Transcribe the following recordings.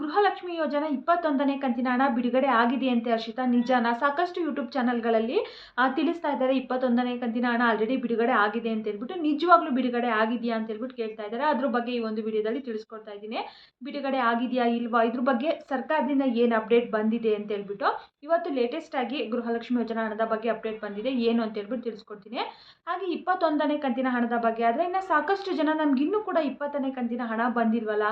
ಗೃಹಲಕ್ಷ್ಮಿ ಯೋಜನೆ ಇಪ್ಪತ್ತೊಂದನೇ ಕಂತಿನ ಹಣ ಬಿಡುಗಡೆ ಆಗಿದೆ ಅಂತೆ ಹರ್ಷಿತಾ. ನಿಜಾನ? ಸಾಕಷ್ಟು ಯೂಟ್ಯೂಬ್ ಚಾನಲ್ಗಳಲ್ಲಿ ಆ, ತಿಳಿಸ್ತಾ ಇದ್ದಾರೆ ಇಪ್ಪತ್ತೊಂದನೇ ಕಂತಿನ ಹಣ ಆಲ್ರೆಡಿ ಬಿಡುಗಡೆ ಆಗಿದೆ ಅಂತ ಹೇಳ್ಬಿಟ್ಟು ನಿಜವಾಗ್ಲೂ ಬಿಡುಗಡೆ ಆಗಿದೆಯಾ ಅಂತ ಹೇಳ್ಬಿಟ್ಟು ಕೇಳ್ತಾ ಇದ್ದಾರೆ. ಅದ್ರ ಬಗ್ಗೆ ಈ ಒಂದು ವಿಡಿಯೋದಲ್ಲಿ ತಿಳಿಸ್ಕೊಡ್ತಾ ಇದ್ದೀನಿ. ಬಿಡುಗಡೆ ಆಗಿದೆಯಾ ಇಲ್ವಾ? ಇದ್ರ ಬಗ್ಗೆ ಸರ್ಕಾರದಿಂದ ಏನು ಅಪ್ಡೇಟ್ ಬಂದಿದೆ ಅಂತ ಹೇಳ್ಬಿಟ್ಟು ಇವತ್ತು ಲೇಟೆಸ್ಟ್ ಆಗಿ ಗೃಹಲಕ್ಷ್ಮಿ ಯೋಜನಾ ಹಣದ ಬಗ್ಗೆ ಅಪ್ಡೇಟ್ ಬಂದಿದೆ. ಏನು ಅಂತ ಹೇಳ್ಬಿಟ್ಟು ತಿಳಿಸ್ಕೊಡ್ತೀನಿ. ಹಾಗೆ ಇಪ್ಪತ್ತೊಂದನೇ ಕಂತಿನ ಹಣದ ಬಗ್ಗೆ ಆದರೆ ಇನ್ನು ಸಾಕಷ್ಟು ಜನ ನಮ್ಗೆ ಇನ್ನೂ ಕೂಡ ಇಪ್ಪತ್ತನೇ ಕಂತಿನ ಹಣ ಬಂದಿಲ್ವಲ್ಲ?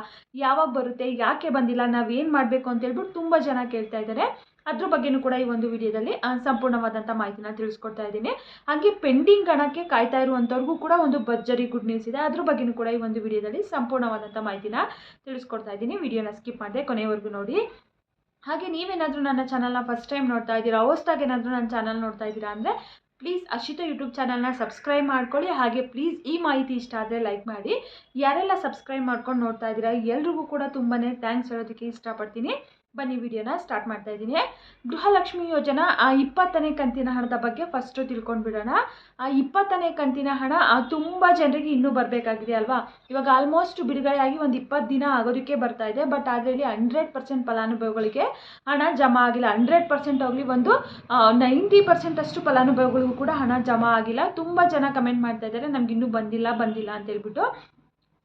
ಯಾವಾಗ ಬರುತ್ತೆ? ಯಾಕೆ ಬಂದಿಲ್ಲ ಏನು ಮಾಡಬೇಕು ಅಂತ ಹೇಳ್ಬಿಟ್ಟು ತುಂಬ ಜನ ಕೇಳ್ತಾ ಇದ್ದಾರೆ. ಅದ್ರ ಬಗ್ಗೆನೂ ಕೂಡ ಈ ಒಂದು ವಿಡಿಯೋದಲ್ಲಿ ಸಂಪೂರ್ಣವಾದಂಥ ಮಾಹಿತಿನ ತಿಳಿಸ್ಕೊಡ್ತಾ ಇದ್ದೀನಿ. ಹಾಗೆ ಪೆಂಡಿಂಗ್ ಹಣಕ್ಕೆ ಕಾಯ್ತಾ ಇರುವಂಥವ್ರಿಗೂ ಕೂಡ ಒಂದು ಭರ್ಜರಿ ಗುಡ್ ನ್ಯೂಸ್ ಇದೆ. ಅದ್ರ ಬಗ್ಗೆನೂ ಕೂಡ ಈ ಒಂದು ವಿಡಿಯೋದಲ್ಲಿ ಸಂಪೂರ್ಣವಾದಂಥ ಮಾಹಿತಿನ ತಿಳಿಸ್ಕೊಡ್ತಾ ಇದ್ದೀನಿ. ವಿಡಿಯೋನ ಸ್ಕಿಪ್ ಮಾಡಿದೆ ಕೊನೆವರೆಗೂ ನೋಡಿ. ಹಾಗೆ ನೀವೇನಾದರೂ ನನ್ನ ಚಾನಲ್ನ ಫಸ್ಟ್ ಟೈಮ್ ನೋಡ್ತಾ ಇದ್ದೀರಾ, ಹೊಸ್ದಾಗಿ ಏನಾದರೂ ನನ್ನ ಚಾನಲ್ ನೋಡ್ತಾ ಇದ್ದೀರಾ ಅಂದರೆ ಪ್ಲೀಸ್ ಅಶಿತಾ ಯೂಟ್ಯೂಬ್ ಚಾನಲ್ನ ಸಬ್ಸ್ಕ್ರೈಬ್ ಮಾಡ್ಕೊಳ್ಳಿ. ಹಾಗೆ ಪ್ಲೀಸ್ ಈ ಮಾಹಿತಿ ಇಷ್ಟ ಆದರೆ ಲೈಕ್ ಮಾಡಿ. ಯಾರೆಲ್ಲ ಸಬ್ಸ್ಕ್ರೈಬ್ ಮಾಡ್ಕೊಂಡು ನೋಡ್ತಾ ಇದ್ದೀರಾ, ಎಲ್ರಿಗೂ ಕೂಡ ತುಂಬಾ ಥ್ಯಾಂಕ್ಸ್ ಹೇಳೋದಕ್ಕೆ ಇಷ್ಟಪಡ್ತೀನಿ. ಬನ್ನಿ ವಿಡಿಯೋನ ಸ್ಟಾರ್ಟ್ ಮಾಡ್ತಾ ಇದ್ದೀನಿ. ಗೃಹಲಕ್ಷ್ಮಿ ಯೋಜನಾ, ಆ ಇಪ್ಪತ್ತನೇ ಕಂತಿನ ಹಣದ ಬಗ್ಗೆ ಫಸ್ಟು ತಿಳ್ಕೊಂಡು ಬಿಡೋಣ. ಆ ಇಪ್ಪತ್ತನೇ ಕಂತಿನ ಹಣ ತುಂಬ ಜನರಿಗೆ ಇನ್ನೂ ಬರಬೇಕಾಗಿದೆ ಅಲ್ವಾ? ಇವಾಗ ಆಲ್ಮೋಸ್ಟ್ ಬಿಡುಗಡೆಯಾಗಿ ಒಂದು ಇಪ್ಪತ್ತು ದಿನ ಆಗೋದಕ್ಕೆ ಬರ್ತಾ ಇದೆ. ಬಟ್ ಅದರಲ್ಲಿ ಹಂಡ್ರೆಡ್ ಪರ್ಸೆಂಟ್ ಫಲಾನುಭವಿಗಳಿಗೆ ಹಣ ಜಮಾ ಆಗಿಲ್ಲ. ಹಂಡ್ರೆಡ್ ಪರ್ಸೆಂಟ್ ಆಗಲಿ ಒಂದು ನೈಂಟಿ ಪರ್ಸೆಂಟ್ ಅಷ್ಟು ಫಲಾನುಭವಿಗಳಿಗೂ ಕೂಡ ಹಣ ಜಮಾ ಆಗಿಲ್ಲ. ತುಂಬ ಜನ ಕಮೆಂಟ್ ಮಾಡ್ತಾ ಇದ್ದಾರೆ. ನಮ್ಗೆ ಇನ್ನೂ ಬಂದಿಲ್ಲ ಬಂದಿಲ್ಲ ಅಂತ ಹೇಳ್ಬಿಟ್ಟು.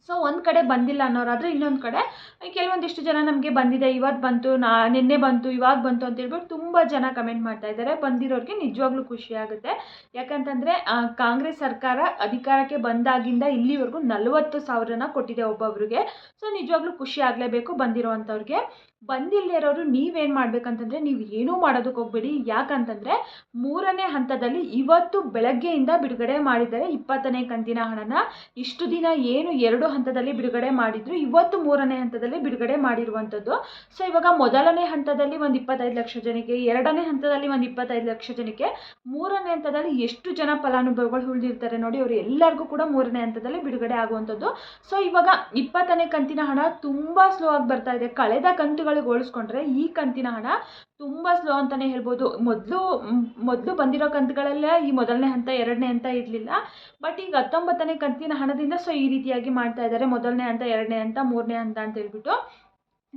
ಸೊ ಒಂದು ಕಡೆ ಬಂದಿಲ್ಲ ಅನ್ನೋರಾದರೆ ಇನ್ನೊಂದು ಕಡೆ. ಕೆಲವೊಂದಿಷ್ಟು ಜನ ನಮಗೆ ಬಂದಿದೆ ಇವತ್ತು ಬಂತು, ನಾ, ನಿನ್ನೆ ಬಂತು, ಇವಾಗ ಬಂತು ಅಂತ ಹೇಳ್ಬಿಟ್ಟು ತುಂಬ ಜನ ಕಮೆಂಟ್ ಮಾಡ್ತಾ ಇದ್ದಾರೆ. ಬಂದಿರೋರಿಗೆ ನಿಜವಾಗ್ಲೂ ಖುಷಿ ಆಗುತ್ತೆ. ಯಾಕಂತಂದರೆ ಕಾಂಗ್ರೆಸ್ ಸರ್ಕಾರ ಅಧಿಕಾರಕ್ಕೆ ಬಂದಾಗಿಂದ ಇಲ್ಲಿವರೆಗೂ ನಲವತ್ತು ಸಾವಿರನ ಕೊಟ್ಟಿದೆ ಒಬ್ಬೊಬ್ರಿಗೆ. ಸೊ ನಿಜವಾಗ್ಲೂ ಖುಷಿ ಆಗಲೇಬೇಕು ಬಂದಿರೋವಂಥವ್ರಿಗೆ ಬಂದಿಲ್ಲದೆ ಇರೋರು ನೀವೇನು ಮಾಡಬೇಕಂತಂದರೆ ನೀವು ಏನೂ ಮಾಡೋದಕ್ಕೆ ಹೋಗ್ಬೇಡಿ. ಯಾಕಂತಂದರೆ ಮೂರನೇ ಹಂತದಲ್ಲಿ ಇವತ್ತು ಬೆಳಗ್ಗೆಯಿಂದ ಬಿಡುಗಡೆ ಮಾಡಿದ್ದಾರೆ ಇಪ್ಪತ್ತನೇ ಕಂತಿನ ಹಣನ. ಇಷ್ಟು ದಿನ ಏನು ಎರಡು ಹಂತದಲ್ಲಿ ಬಿಡುಗಡೆ ಮಾಡಿದ್ರು, ಇವತ್ತು ಮೂರನೇ ಹಂತದಲ್ಲಿ ಬಿಡುಗಡೆ ಮಾಡಿರುವಂಥದ್ದು. ಸೊ ಇವಾಗ ಮೊದಲನೇ ಹಂತದಲ್ಲಿ ಒಂದು ಇಪ್ಪತ್ತೈದು ಲಕ್ಷ ಜನಕ್ಕೆ, ಎರಡನೇ ಹಂತದಲ್ಲಿ ಒಂದು ಇಪ್ಪತ್ತೈದು ಲಕ್ಷ ಜನಕ್ಕೆ ಮೂರನೇ ಹಂತದಲ್ಲಿ ಎಷ್ಟು ಜನ ಫಲಾನುಭವಿಗಳು ಉಳಿದಿರ್ತಾರೆ ನೋಡಿ, ಅವರು ಎಲ್ಲರಿಗೂ ಕೂಡ ಮೂರನೇ ಹಂತದಲ್ಲಿ ಬಿಡುಗಡೆ ಆಗುವಂಥದ್ದು. ಸೊ ಇವಾಗ ಇಪ್ಪತ್ತನೇ ಕಂತಿನ ಹಣ ತುಂಬ ಸ್ಲೋ ಆಗಿ ಬರ್ತಾ ಇದೆ. ಕಳೆದ ಕಂತುಗಳಿಗೆ ಹೋಲಿಸ್ಕೊಂಡ್ರೆ ಈ ಕಂತಿನ ಹಣ ತುಂಬ ಸ್ಲೋ ಅಂತಲೇ ಹೇಳ್ಬೋದು. ಮೊದಲು ಮೊದಲು ಬಂದಿರೋ ಕಂತುಗಳಲ್ಲೇ ಈ ಮೊದಲನೇ ಹಂತ, ಎರಡನೇ ಹಂತ ಇರಲಿಲ್ಲ. ಬಟ್ ಈಗ ಹತ್ತೊಂಬತ್ತನೇ ಕಂತಿನ ಹಣದಿಂದ ಸೊ ಈ ರೀತಿಯಾಗಿ ಮಾಡ್ತಾ ಇದ್ದಾರೆ. ಮೊದಲನೇ ಹಂತ, ಎರಡನೇ ಹಂತ, ಮೂರನೇ ಹಂತ ಅಂತ ಹೇಳ್ಬಿಟ್ಟು.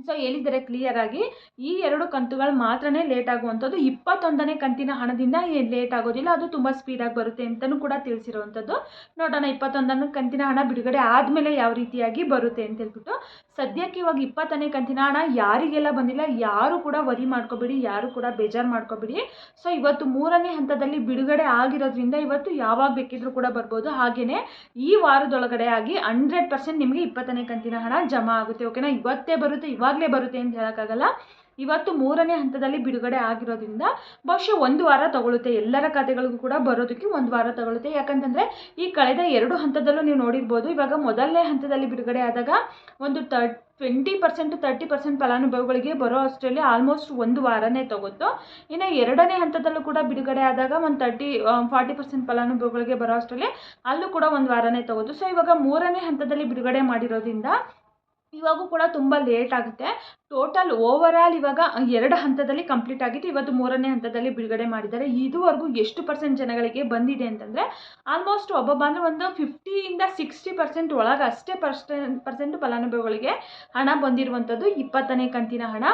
ಸೊ ಹೇಳಿದ್ದಾರೆ ಕ್ಲಿಯರ್ ಆಗಿ ಈ ಎರಡು ಕಂತುಗಳು ಮಾತ್ರನೇ ಲೇಟ್ ಆಗುವಂಥದ್ದು. ಇಪ್ಪತ್ತೊಂದನೇ ಕಂತಿನ ಹಣದಿಂದ ಲೇಟ್ ಆಗೋದಿಲ್ಲ. ಅದು ತುಂಬ ಸ್ಪೀಡಾಗಿ ಬರುತ್ತೆ ಅಂತಲೂ ಕೂಡ ತಿಳಿಸಿರುವಂಥದ್ದು. ನೋಡೋಣ ಇಪ್ಪತ್ತೊಂದನೇ ಕಂತಿನ ಹಣ ಬಿಡುಗಡೆ ಆದಮೇಲೆ ಯಾವ ರೀತಿಯಾಗಿ ಬರುತ್ತೆ ಅಂತ ಹೇಳ್ಬಿಟ್ಟು. ಸದ್ಯಕ್ಕೆ ಇವಾಗ ಇಪ್ಪತ್ತನೇ ಕಂತಿನ ಹಣ ಯಾರಿಗೆಲ್ಲ ಬಂದಿಲ್ಲ, ಯಾರು ಕೂಡ ವರಿ ಮಾಡ್ಕೋಬೇಡಿ, ಯಾರು ಕೂಡ ಬೇಜಾರು ಮಾಡ್ಕೋಬೇಡಿ. ಸೊ ಇವತ್ತು ಮೂರನೇ ಹಂತದಲ್ಲಿ ಬಿಡುಗಡೆ ಆಗಿರೋದ್ರಿಂದ ಇವತ್ತು ಯಾವಾಗ ಬೇಕಿದ್ರೂ ಕೂಡ ಬರ್ಬೋದು. ಹಾಗೆಯೇ ಈ ವಾರದೊಳಗಡೆ ಆಗಿ ಹಂಡ್ರೆಡ್ ನಿಮಗೆ ಇಪ್ಪತ್ತನೇ ಕಂತಿನ ಹಣ ಜಮಾ ಆಗುತ್ತೆ. ಓಕೆನಾ ಇವತ್ತೇ ಬರುತ್ತೆ ಇವಾಗಲೇ ಬರುತ್ತೆ ಅಂತ ಹೇಳೋಕ್ಕಾಗಲ್ಲ. ಇವತ್ತು ಮೂರನೇ ಹಂತದಲ್ಲಿ ಬಿಡುಗಡೆ ಆಗಿರೋದ್ರಿಂದ ಬಹುಶಃ ಒಂದು ವಾರ ತಗೊಳುತ್ತೆ. ಎಲ್ಲರ ಖಾತೆಗಳಿಗೂ ಕೂಡ ಬರೋದಕ್ಕೆ ಒಂದು ವಾರ ತಗೊಳುತ್ತೆ. ಯಾಕಂತಂದರೆ ಈ ಕಳೆದ ಎರಡು ಹಂತದಲ್ಲೂ ನೀವು ನೋಡಿರ್ಬೋದು, ಇವಾಗ ಮೊದಲನೇ ಹಂತದಲ್ಲಿ ಬಿಡುಗಡೆ ಆದಾಗ ಒಂದು thirty twenty percent thirty percent ಫಲಾನುಭವಿಗಳಿಗೆ ಬರೋ ಅಷ್ಟರಲ್ಲಿ ಆಲ್ಮೋಸ್ಟ್ ಒಂದು ವಾರನೇ ತಗೊತ್ತು. ಇನ್ನು ಎರಡನೇ ಹಂತದಲ್ಲೂ ಕೂಡ ಬಿಡುಗಡೆ ಆದಾಗ ಒಂದು ತರ್ಟಿ ಫಾರ್ಟಿ ಪರ್ಸೆಂಟ್ ಫಲಾನುಭವಿಗಳಿಗೆ ಬರೋ ಅಷ್ಟರಲ್ಲಿ ಅಲ್ಲೂ ಕೂಡ ಒಂದು ವಾರನೇ ತಗೋದು ಸೊ ಇವಾಗ ಮೂರನೇ ಹಂತದಲ್ಲಿ ಬಿಡುಗಡೆ ಮಾಡಿರೋದ್ರಿಂದ ಇವಾಗೂ ಕೂಡ ತುಂಬ ಲೇಟ್ ಆಗುತ್ತೆ. ಟೋಟಲ್ ಓವರ್ ಆಲ್ ಇವಾಗ ಎರಡು ಹಂತದಲ್ಲಿ ಕಂಪ್ಲೀಟ್ ಆಗಿತ್ತು. ಇವತ್ತು ಮೂರನೇ ಹಂತದಲ್ಲಿ ಬಿಡುಗಡೆ ಮಾಡಿದ್ದಾರೆ. ಇದುವರೆಗೂ ಎಷ್ಟು ಪರ್ಸೆಂಟ್ ಜನಗಳಿಗೆ ಬಂದಿದೆ ಅಂತಂದರೆ ಆಲ್ಮೋಸ್ಟ್ ಒಬ್ಬೊಬ್ಬ ಅಂದರೆ ಒಂದು ಫಿಫ್ಟಿಯಿಂದ ಸಿಕ್ಸ್ಟಿ ಪರ್ಸೆಂಟ್ ಒಳಗೆ ಅಷ್ಟೇ ಪರ್ಸೆಂಟ್ ಪರ್ಸೆಂಟ್ ಫಲಾನುಭವಿಗಳಿಗೆ ಹಣ ಬಂದಿರುವಂಥದ್ದು ಇಪ್ಪತ್ತನೇ ಕಂತಿನ ಹಣ.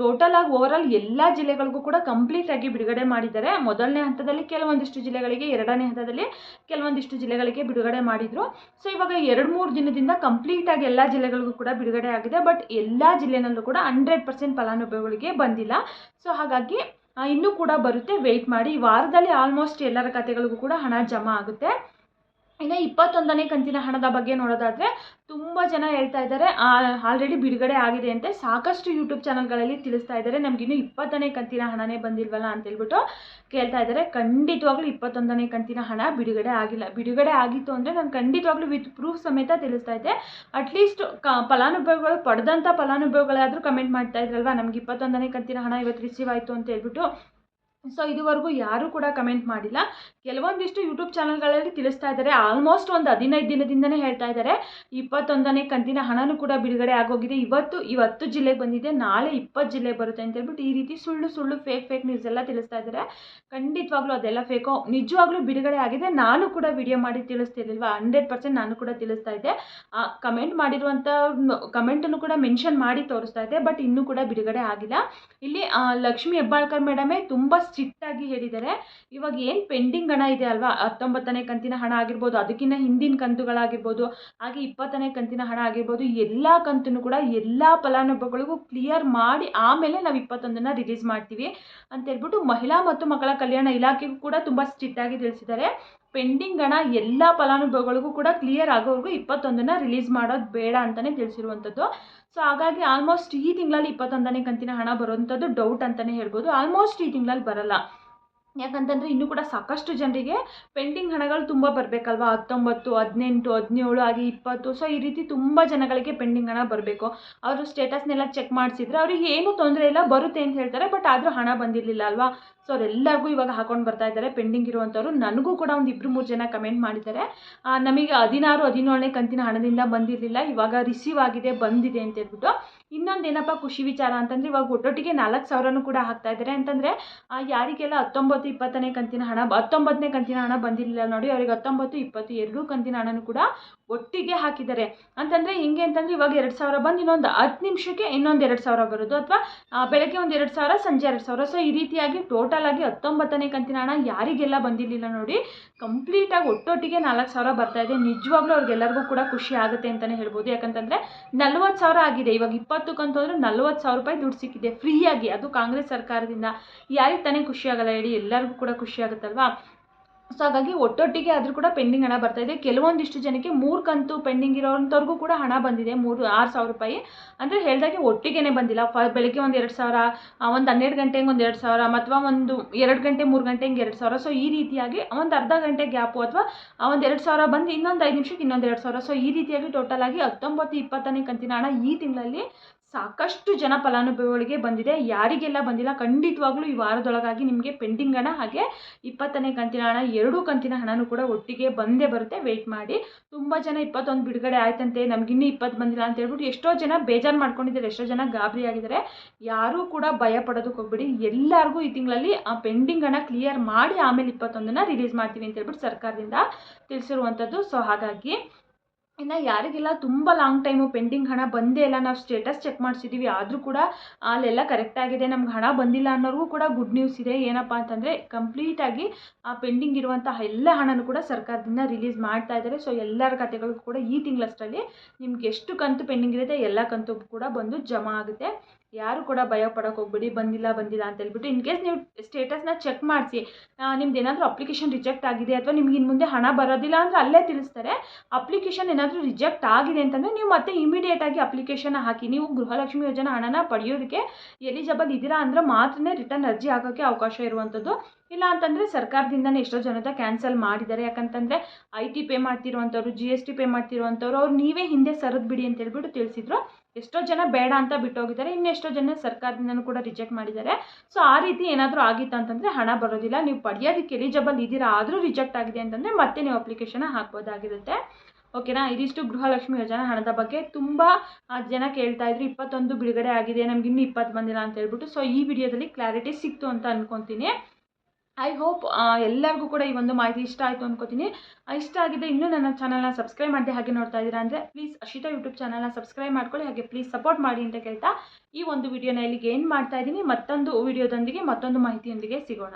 ಟೋಟಲ್ ಆಗಿ ಓವರ್ ಆಲ್ ಎಲ್ಲ ಜಿಲ್ಲೆಗಳಿಗೂ ಕೂಡ ಕಂಪ್ಲೀಟ್ ಆಗಿ ಬಿಡುಗಡೆ ಮಾಡಿದ್ದಾರೆ. ಮೊದಲನೇ ಹಂತದಲ್ಲಿ ಕೆಲವೊಂದಿಷ್ಟು ಜಿಲ್ಲೆಗಳಿಗೆ, ಎರಡನೇ ಹಂತದಲ್ಲಿ ಕೆಲವೊಂದಿಷ್ಟು ಜಿಲ್ಲೆಗಳಿಗೆ ಬಿಡುಗಡೆ ಮಾಡಿದರು. ಸೊ ಇವಾಗ ಎರಡು ಮೂರು ದಿನದಿಂದ ಕಂಪ್ಲೀಟ್ ಆಗಿ ಎಲ್ಲ ಜಿಲ್ಲೆಗಳಿಗೂ ಕೂಡ ಬಿಡುಗಡೆ ಆಗಿದೆ. ಬಟ್ ಎಲ್ಲ ಜಿಲ್ಲೆನಲ್ಲೂ ಕೂಡ ಹಂಡ್ರೆಡ್ ಪರ್ಸೆಂಟ್ ಫಲಾನುಭವಿಗಳಿಗೆ ಬಂದಿಲ್ಲ. ಸೊ ಹಾಗಾಗಿ ಇನ್ನೂ ಕೂಡ ಬರುತ್ತೆ. ವೆಯ್ಟ್ ಮಾಡಿ. ವಾರದಲ್ಲಿ ಆಲ್ಮೋಸ್ಟ್ ಎಲ್ಲರ ಖಾತೆಗಳಿಗೂ ಕೂಡ ಹಣ ಜಮಾ ಆಗುತ್ತೆ. ಇನ್ನು ಇಪ್ಪತ್ತೊಂದನೇ ಕಂತಿನ ಹಣದ ಬಗ್ಗೆ ನೋಡೋದಾದರೆ ತುಂಬ ಜನ ಹೇಳ್ತಾ ಇದ್ದಾರೆ ಆಲ್ರೆಡಿ ಬಿಡುಗಡೆ ಆಗಿದೆ ಅಂತೆ. ಸಾಕಷ್ಟು ಯೂಟ್ಯೂಬ್ ಚಾನಲ್ಗಳಲ್ಲಿ ತಿಳಿಸ್ತಾ ಇದ್ದಾರೆ. ನಮಗಿನ್ನೂ ಇಪ್ಪತ್ತನೇ ಕಂತಿನ ಹಣನೇ ಬಂದಿಲ್ವಲ್ಲ ಅಂತ ಹೇಳ್ಬಿಟ್ಟು ಕೇಳ್ತಾ ಇದ್ದಾರೆ. ಖಂಡಿತವಾಗ್ಲೂ ಇಪ್ಪತ್ತೊಂದನೇ ಕಂತಿನ ಹಣ ಬಿಡುಗಡೆ ಆಗಿಲ್ಲ. ಬಿಡುಗಡೆ ಆಗಿತ್ತು ಅಂದರೆ ನಾನು ಖಂಡಿತವಾಗ್ಲೂ ವಿತ್ ಪ್ರೂಫ್ ಸಮೇತ ತಿಳಿಸ್ತಾ ಇದ್ದೆ. ಅಟ್ಲೀಸ್ಟ್ ಕ, ಫಲಾನುಭವಿಗಳು ಪಡೆದಂಥ ಫಲಾನುಭವಿಗಳಾದರೂ ಕಮೆಂಟ್ ಮಾಡ್ತಾ ಇದ್ರಲ್ವಾ? ನಮ್ಗೆ ಇಪ್ಪತ್ತೊಂದನೇ ಕಂತಿನ ಹಣ ಇವತ್ತು ರಿಸೀವ್ ಆಯಿತು ಅಂತ ಹೇಳ್ಬಿಟ್ಟು ಸೊ ಇದುವರೆಗೂ ಯಾರೂ ಕೂಡ ಕಮೆಂಟ್ ಮಾಡಿಲ್ಲ. ಕೆಲವೊಂದಿಷ್ಟು ಯೂಟ್ಯೂಬ್ ಚಾನಲ್ಗಳಲ್ಲಿ ತಿಳಿಸ್ತಾ ಇದ್ದಾರೆ. ಆಲ್ಮೋಸ್ಟ್ ಒಂದು ಹದಿನೈದು ದಿನದಿಂದನೇ ಹೇಳ್ತಾ ಇದ್ದಾರೆ. ಇಪ್ಪತ್ತೊಂದನೇ ಕಂತಿನ ಹಣನೂ ಕೂಡ ಬಿಡುಗಡೆ ಆಗೋಗಿದೆ. ಇವತ್ತು ಇವತ್ತು ಜಿಲ್ಲೆಗೆ ಬಂದಿದೆ. ನಾಳೆ ಇಪ್ಪತ್ತು ಜಿಲ್ಲೆಗೆ ಬರುತ್ತೆ ಅಂತ ಹೇಳ್ಬಿಟ್ಟು ಈ ರೀತಿ ಸುಳ್ಳು ಸುಳ್ಳು ಫೇಕ್ ಫೇಕ್ ನ್ಯೂಸ್ ಎಲ್ಲ ತಿಳಿಸ್ತಾ ಇದ್ದಾರೆ. ಖಂಡಿತವಾಗ್ಲೂ ಅದೆಲ್ಲ ಫೇಕೋ ನಿಜವಾಗ್ಲೂ ಬಿಡುಗಡೆ ಆಗಿದೆ. ನಾನು ಕೂಡ ವಿಡಿಯೋ ಮಾಡಿ ತಿಳಿಸ್ತಿರ್ಲಿಲ್ವಾ? ಹಂಡ್ರೆಡ್ ಪರ್ಸೆಂಟ್ ನಾನು ಕೂಡ ತಿಳಿಸ್ತಾ ಇದ್ದೆ. ಕಮೆಂಟ್ ಮಾಡಿರುವಂಥ ಕಮೆಂಟನ್ನು ಕೂಡ ಮೆನ್ಷನ್ ಮಾಡಿ ತೋರಿಸ್ತಾ ಇದ್ದೆ. ಬಟ್ ಇನ್ನೂ ಕೂಡ ಬಿಡುಗಡೆ ಆಗಿಲ್ಲ. ಇಲ್ಲಿ ಲಕ್ಷ್ಮಿ ಹೆಬ್ಬಾಳ್ಕರ್ ಮೇಡಮೇ ತುಂಬ ಸ್ಟ್ರಿಕ್ಟಾಗಿ ಹೇಳಿದ್ದಾರೆ ಇವಾಗ ಏನು ಪೆಂಡಿಂಗ್ ಹಣ ಇದೆ ಅಲ್ವಾ? ಹತ್ತೊಂಬತ್ತನೇ ಕಂತಿನ ಹಣ ಆಗಿರ್ಬೋದು ಅದಕ್ಕಿಂತ ಹಿಂದಿನ ಕಂತುಗಳಾಗಿರ್ಬೋದು, ಹಾಗೆ ಇಪ್ಪತ್ತನೇ ಕಂತಿನ ಹಣ ಆಗಿರ್ಬೋದು, ಎಲ್ಲ ಕಂತನ್ನು ಕೂಡ ಎಲ್ಲ ಫಲಾನುಭವಿಗಳಿಗೂ ಕ್ಲಿಯರ್ ಮಾಡಿ ಆಮೇಲೆ ನಾವು ಇಪ್ಪತ್ತೊಂದನ್ನು ರಿಲೀಸ್ ಮಾಡ್ತೀವಿ. ಅಂತ ಹೇಳ್ಬಿಟ್ಟು ಮಹಿಳಾ ಮತ್ತು ಮಕ್ಕಳ ಕಲ್ಯಾಣ ಇಲಾಖೆಗೂ ಕೂಡ ತುಂಬ ಸ್ಟ್ರಿಕ್ಟಾಗಿ ತಿಳಿಸಿದ್ದಾರೆ. ಪೆಂಡಿಂಗ್ ಹಣ ಎಲ್ಲ ಫಲಾನುಭವಿಗಳಿಗೂ ಕೂಡ ಕ್ಲಿಯರ್ ಆಗೋವರೆಗೂ ಇಪ್ಪತ್ತೊಂದನ್ನು ರಿಲೀಸ್ ಮಾಡೋದು ಬೇಡ ಅಂತಲೇ ತಿಳಿಸಿರುವಂಥದ್ದು ಸೊ ಹಾಗಾಗಿ ಆಲ್ಮೋಸ್ಟ್ ಈ ತಿಂಗಳಲ್ಲಿ ಇಪ್ಪತ್ತೊಂದನೇ ಕಂತಿನ ಹಣ ಬರುವಂಥದ್ದು ಡೌಟ್ ಅಂತಲೇ ಹೇಳ್ಬೋದು. ಆಲ್ಮೋಸ್ಟ್ ಈ ತಿಂಗಳಲ್ಲಿ ಬರಲ್ಲ. ಯಾಕಂತಂದರೆ ಇನ್ನೂ ಕೂಡ ಸಾಕಷ್ಟು ಜನರಿಗೆ ಪೆಂಡಿಂಗ್ ಹಣಗಳು ತುಂಬ ಬರಬೇಕಲ್ವಾ? ಹತ್ತೊಂಬತ್ತು, ಹದಿನೆಂಟು, ಹದಿನೇಳು, ಹಾಗೆ ಇಪ್ಪತ್ತು. ಸೊ ಈ ರೀತಿ ತುಂಬ ಜನಗಳಿಗೆ ಪೆಂಡಿಂಗ್ ಹಣ ಬರಬೇಕು. ಅವರು ಸ್ಟೇಟಸ್ನೆಲ್ಲ ಚೆಕ್ ಮಾಡಿಸಿದ್ರೆ ಅವ್ರಿಗೆ ಏನೂ ತೊಂದರೆ ಇಲ್ಲ, ಬರುತ್ತೆ ಅಂತ ಹೇಳ್ತಾರೆ, ಬಟ್ ಆದರೂ ಹಣ ಬಂದಿರಲಿಲ್ಲ ಅಲ್ವಾ? ಸೊ ಅವರೆಲ್ಲರಿಗೂ ಇವಾಗ ಹಾಕೊಂಡು ಬರ್ತಾ ಇದ್ದಾರೆ. ಪೆಂಡಿಂಗ್ ಇರುವಂಥವ್ರು ನನಗೂ ಕೂಡ ಒಂದು ಇಬ್ಬರು ಮೂರು ಜನ ಕಮೆಂಟ್ ಮಾಡಿದ್ದಾರೆ. ನಮಗೆ ಹದಿನಾರು, ಹದಿನೇಳನೇ ಕಂತಿನ ಹಣದಿಂದ ಬಂದಿರಲಿಲ್ಲ, ಇವಾಗ ರಿಸೀವ್ ಆಗಿದೆ, ಬಂದಿದೆ ಅಂತ ಹೇಳ್ಬಿಟ್ಟು ಇನ್ನೊಂದು ಏನಪ್ಪ ಖುಷಿ ವಿಚಾರ ಅಂತಂದರೆ ಇವಾಗ ಒಟ್ಟೊಟ್ಟಿಗೆ ನಾಲ್ಕು ಸಾವಿರನೂ ಕೂಡ ಹಾಕ್ತಾ ಇದ್ದಾರೆ ಅಂತಂದರೆ ಯಾರಿಗೆಲ್ಲ ಹತ್ತೊಂಬತ್ತು ಇಪ್ಪತ್ತನೇ ಕಂತಿನ ಹಣ, ಹತ್ತೊಂಬತ್ತನೇ ಕಂತಿನ ಹಣ ಬಂದಿರಲಿಲ್ಲ ನೋಡಿ, ಅವ್ರಿಗೆ ಹತ್ತೊಂಬತ್ತು, ಇಪ್ಪತ್ತು ಎರಡೂ ಕಂತಿನ ಹಣನೂ ಕೂಡ ಒಟ್ಟಿಗೆ ಹಾಕಿದ್ದಾರೆ. ಅಂತಂದರೆ ಹೆಂಗೆ ಅಂತಂದರೆ ಇವಾಗ ಎರಡು ಸಾವಿರ ಬಂದು ಇನ್ನೊಂದು ಹತ್ತು ನಿಮಿಷಕ್ಕೆ ಇನ್ನೊಂದು ಎರಡು ಸಾವಿರ ಬರೋದು. ಅಥವಾ ಬೆಳಗ್ಗೆ ಒಂದು ಎರಡು ಸಾವಿರ, ಸಂಜೆ ಎರಡು ಸಾವಿರ. ಸೊ ಈ ರೀತಿಯಾಗಿ ಟೋಟಲ್ ಆಗಿ ಹತ್ತೊಂಬತ್ತನೇ ಕಂತಿನ ಹಣ ಯಾರಿಗೆಲ್ಲ ಬಂದಿರಲಿಲ್ಲ ನೋಡಿ ಕಂಪ್ಲೀಟಾಗಿ ಒಟ್ಟೊಟ್ಟಿಗೆ ನಾಲ್ಕು ಸಾವಿರ ಬರ್ತಾ ಇದೆ. ನಿಜವಾಗ್ಲೂ ಅವ್ರಿಗೆಲ್ಲರಿಗೂ ಕೂಡ ಖುಷಿ ಆಗುತ್ತೆ ಅಂತಲೇ ಹೇಳ್ಬೋದು. ಯಾಕಂತಂದರೆ ನಲ್ವತ್ತು ಸಾವಿರ ಆಗಿದೆ. ಇವಾಗ ಇಪ್ಪತ್ತು ಕಂತು ಅಂದ್ರೆ ನಲ್ವತ್ತು ಸಾವಿರ ರೂಪಾಯಿ ದುಡ್ಡು ಸಿಕ್ಕಿದೆ. ಫ್ರೀಯಾಗಿ ಅದು ಕಾಂಗ್ರೆಸ್ ಸರ್ಕಾರದಿಂದ ಯಾರಿಗೆ ತಾನೇ ಖುಷಿ ಆಗಲ್ಲ ಹೇಳಿ ಎಲ್ಲರಿಗೂ ಕೂಡ ಖುಷಿ ಆಗುತ್ತಲ್ವಾ? ಸೊ ಹಾಗಾಗಿ ಒಟ್ಟೊಟ್ಟಿಗೆ ಆದರೂ ಕೂಡ ಪೆಂಡಿಂಗ್ ಹಣ ಬರ್ತಾ ಇದೆ. ಕೆಲವೊಂದಿಷ್ಟು ಜನಕ್ಕೆ ಮೂರು ಕಂತು ಪೆಂಡಿಂಗ್ ಇರೋವಂಥವ್ರಿಗೂ ಕೂಡ ಹಣ ಬಂದಿದೆ. ಮೂರು, ಆರು ಸಾವಿರ ರೂಪಾಯಿ. ಅಂದರೆ ಹೇಳಿದಾಗೆ ಒಟ್ಟಿಗೆನೇ ಬಂದಿಲ್ಲ. ಫ, ಬೆಳಗ್ಗೆ ಒಂದು ಎರಡು ಸಾವಿರ ಒಂದು ಹನ್ನೆರಡು ಗಂಟೆಗೆ ಒಂದು ಎರಡು ಸಾವಿರ ಅಥವಾ ಒಂದು ಎರಡು ಗಂಟೆ, ಮೂರು ಗಂಟೆಗೆ ಎರಡು ಸಾವಿರ. ಸೊ ಈ ರೀತಿಯಾಗಿ ಒಂದು ಅರ್ಧ ಗಂಟೆ ಗ್ಯಾಪು ಅಥವಾ ಒಂದು ಎರಡು ಸಾವಿರ ಬಂದು ಇನ್ನೊಂದು ಐದು ನಿಮಿಷಕ್ಕೆ ಇನ್ನೊಂದು ಎರಡು ಸಾವಿರ. ಸೊ ಈ ರೀತಿಯಾಗಿ ಟೋಟಲ್ ಆಗಿ ಹತ್ತೊಂಬತ್ತು ಇಪ್ಪತ್ತನೇ ಕಂತಿನ ಹಣ ಈ ತಿಂಗಳಲ್ಲಿ ಸಾಕಷ್ಟು ಜನ ಫಲಾನುಭವಿಗಳಿಗೆ ಬಂದಿದೆ. ಯಾರಿಗೆಲ್ಲ ಬಂದಿಲ್ಲ, ಖಂಡಿತವಾಗ್ಲೂ ಈ ವಾರದೊಳಗಾಗಿ ನಿಮಗೆ ಪೆಂಡಿಂಗ್ ಹಣ ಹಾಗೆ ಇಪ್ಪತ್ತನೇ ಕಂತಿನ ಹಣ, ಎರಡೂ ಕಂತಿನ ಹಣನೂ ಕೂಡ ಒಟ್ಟಿಗೆ ಬಂದೇ ಬರುತ್ತೆ. ವೆಯ್ಟ್ ಮಾಡಿ. ತುಂಬ ಜನ ಇಪ್ಪತ್ತೊಂದು ಬಿಡುಗಡೆ ಆಯ್ತಂತೆ, ನಮಗಿನ್ನೂ ಇಪ್ಪತ್ತು ಬಂದಿಲ್ಲ ಅಂತ ಹೇಳ್ಬಿಟ್ಟು ಎಷ್ಟೋ ಜನ ಬೇಜಾರು ಮಾಡ್ಕೊಂಡಿದ್ದಾರೆ, ಎಷ್ಟೋ ಜನ ಗಾಬರಿ ಆಗಿದ್ದಾರೆ. ಯಾರೂ ಕೂಡ ಭಯ ಪಡೋದಕ್ಕೆ ಹೋಗ್ಬಿಡಿ. ಎಲ್ಲರಿಗೂ ಈ ತಿಂಗಳಲ್ಲಿ ಆ ಪೆಂಡಿಂಗ್ ಹಣ ಕ್ಲಿಯರ್ ಮಾಡಿ ಆಮೇಲೆ ಇಪ್ಪತ್ತೊಂದನ್ನು ರಿಲೀಸ್ ಮಾಡ್ತೀವಿ ಅಂತ ಹೇಳ್ಬಿಟ್ಟು ಸರ್ಕಾರದಿಂದ ತಿಳಿಸಿರುವಂಥದ್ದು. ಸೊ ಹಾಗಾಗಿ ಇನ್ನು ಯಾರಿಗೆಲ್ಲ, ತುಂಬ ಲಾಂಗ್ ಟೈಮು ಪೆಂಡಿಂಗ್ ಹಣ ಬಂದೇ ಇಲ್ಲ. ನಾವು ಸ್ಟೇಟಸ್ ಚೆಕ್ ಮಾಡಿಸಿದ್ದೀವಿ ಆದರೂ ಕೂಡ ಅಲ್ಲೆಲ್ಲ ಕರೆಕ್ಟ್ ಆಗಿದೆ. ನಮ್ಗೆ ಹಣ ಬಂದಿಲ್ಲ ಅನ್ನೋರಿಗೂ ಕೂಡ ಗುಡ್ ನ್ಯೂಸ್ ಇದೆ. ಏನಪ್ಪ ಅಂತಂದರೆ ಕಂಪ್ಲೀಟಾಗಿ ಆ ಪೆಂಡಿಂಗ್ ಇರುವಂತಹ ಎಲ್ಲ ಹಣನೂ ಕೂಡ ಸರ್ಕಾರದಿಂದ ರಿಲೀಸ್ ಮಾಡ್ತಾ ಇದ್ದಾರೆ. ಸೊ ಎಲ್ಲರ ಖಾತೆಗಳಿಗೂ ಕೂಡ ಈ ತಿಂಗಳಷ್ಟರಲ್ಲಿ ನಿಮ್ಗೆ ಎಷ್ಟು ಕಂತು ಪೆಂಡಿಂಗ್ ಇರುತ್ತೆ, ಎಲ್ಲ ಕಂತು ಕೂಡ ಬಂದು ಜಮಾ ಆಗುತ್ತೆ. ಯಾರು ಕೂಡ ಭಯ ಪಡೋಕೆ ಹೋಗ್ಬೇಡಿ, ಬಂದಿಲ್ಲ ಬಂದಿಲ್ಲ ಅಂತ ಹೇಳ್ಬಿಟ್ಟು ಇನ್ ಕೇಸ್ ನೀವು ಸ್ಟೇಟಸ್ನ ಚೆಕ್ ಮಾಡಿಸಿ ನಿಮ್ದು ಏನಾದರೂ ಅಪ್ಲಿಕೇಶನ್ ರಿಜೆಕ್ಟ್ ಆಗಿದೆ ಅಥವಾ ನಿಮ್ಗೆ ಇನ್ನು ಮುಂದೆ ಹಣ ಬರೋದಿಲ್ಲ ಅಂದರೆ ಅಲ್ಲೇ ತಿಳಿಸ್ತಾರೆ. ಅಪ್ಲಿಕೇಶನ್ ಏನಾದರೂ ರಿಜೆಕ್ಟ್ ಆಗಿದೆ ಅಂತಂದರೆ ನೀವು ಮತ್ತೆ ಇಮಿಡಿಯೇಟಾಗಿ ಅಪ್ಲಿಕೇಶನ್ ಹಾಕಿ, ನೀವು ಗೃಹಲಕ್ಷ್ಮಿ ಯೋಜನಾ ಹಣನ ಪಡೆಯೋದಕ್ಕೆ ಎಲಿಜಿಬಲ್ ಇದ್ದೀರಾ ಅಂದರೆ ಮಾತ್ರನೇ ರಿಟರ್ನ್ ಅರ್ಜಿ ಹಾಕೋಕ್ಕೆ ಅವಕಾಶ ಇರುವಂಥದ್ದು ಇಲ್ಲ ಅಂತಂದರೆ ಸರ್ಕಾರದಿಂದನೇ ಎಷ್ಟೋ ಜನದ ಕ್ಯಾನ್ಸಲ್ ಮಾಡಿದ್ದಾರೆ. ಯಾಕಂತಂದರೆ ಐ ಟಿ ಪೇ ಮಾಡ್ತಿರುವಂಥವ್ರು ಜಿ ಎಸ್ ಟಿ ಪೇ ಮಾಡ್ತಿರುವಂಥವ್ರು ಅವ್ರು ನೀವೇ ಹಿಂದೆ ಸರದ್ ಬಿಡಿ ಅಂತ ಹೇಳ್ಬಿಟ್ಟು ತಿಳಿಸಿದ್ರು. ಎಷ್ಟೋ ಜನ ಬೇಡ ಅಂತ ಬಿಟ್ಟೋಗಿದ್ದಾರೆ, ಇನ್ನೆಷ್ಟೋ ಜನ ಸರ್ಕಾರದಿಂದನೂ ಕೂಡ ರಿಜೆಕ್ಟ್ ಮಾಡಿದ್ದಾರೆ. ಸೊ ಆ ರೀತಿ ಏನಾದರೂ ಆಗಿತ್ತು ಅಂತಂದರೆ ಹಣ ಬರೋದಿಲ್ಲ. ನೀವು ಪಡೆಯೋದಕ್ಕೆ ಎಲಿಜಿಬಲ್ ಇದ್ದೀರಾ, ಆದರೂ ರಿಜೆಕ್ಟ್ ಆಗಿದೆ ಅಂತಂದರೆ ಮತ್ತೆ ನೀವು ಅಪ್ಲಿಕೇಶನ್ ಹಾಕ್ಬೋದಾಗಿರುತ್ತೆ. ಓಕೆನಾ ಇದಿಷ್ಟು ಗೃಹಲಕ್ಷ್ಮಿ ಯೋಜನಾ ಹಣದ ಬಗ್ಗೆ. ತುಂಬ ಜನ ಕೇಳ್ತಾ ಇದ್ರು, ಇಪ್ಪತ್ತೊಂದು ಬಿಡುಗಡೆ ಆಗಿದೆ, ನಮ್ಗೆ ಇನ್ನೂ ಇಪ್ಪತ್ತು ಬಂದಿಲ್ಲ ಅಂತ ಹೇಳ್ಬಿಟ್ಟು. ಸೊ ಈ ವಿಡಿಯೋದಲ್ಲಿ ಕ್ಲಾರಿಟಿ ಸಿಕ್ತು ಅಂತ ಅನ್ಕೊತೀನಿ. ಐ ಹೋಪ್ ಎಲ್ಲರಿಗೂ ಕೂಡ ಈ ಒಂದು ಮಾಹಿತಿ ಇಷ್ಟ ಆಯಿತು ಅನ್ಕೋತೀನಿ. ಇಷ್ಟ ಆಗಿದೆ ಇನ್ನೂ ನನ್ನ ಚಾನಲ್ನ ಸಬ್ಸ್ಕ್ರೈಬ್ ಮಾಡಿದೆ ಹಾಗೆ ನೋಡ್ತಾ ಇದ್ದೀರಾ ಅಂದರೆ ಪ್ಲೀಸ್ ಅಶಿತಾ ಯೂಟ್ಯೂಬ್ ಚಾನಲ್ನ ಸಬ್ಸ್ಕ್ರೈಬ್ ಮಾಡ್ಕೊಳ್ಳಿ, ಹಾಗೆ ಪ್ಲೀಸ್ ಸಪೋರ್ಟ್ ಮಾಡಿ ಅಂತ ಕೇಳ್ತಾ ಈ ಒಂದು ವಿಡಿಯೋನ ಇಲ್ಲಿಗೆ ಏನು ಮಾಡ್ತಾ ಇದ್ದೀನಿ. ಮತ್ತೊಂದು ವಿಡಿಯೋದೊಂದಿಗೆ ಮತ್ತೊಂದು ಮಾಹಿತಿಯೊಂದಿಗೆ ಸಿಗೋಣ.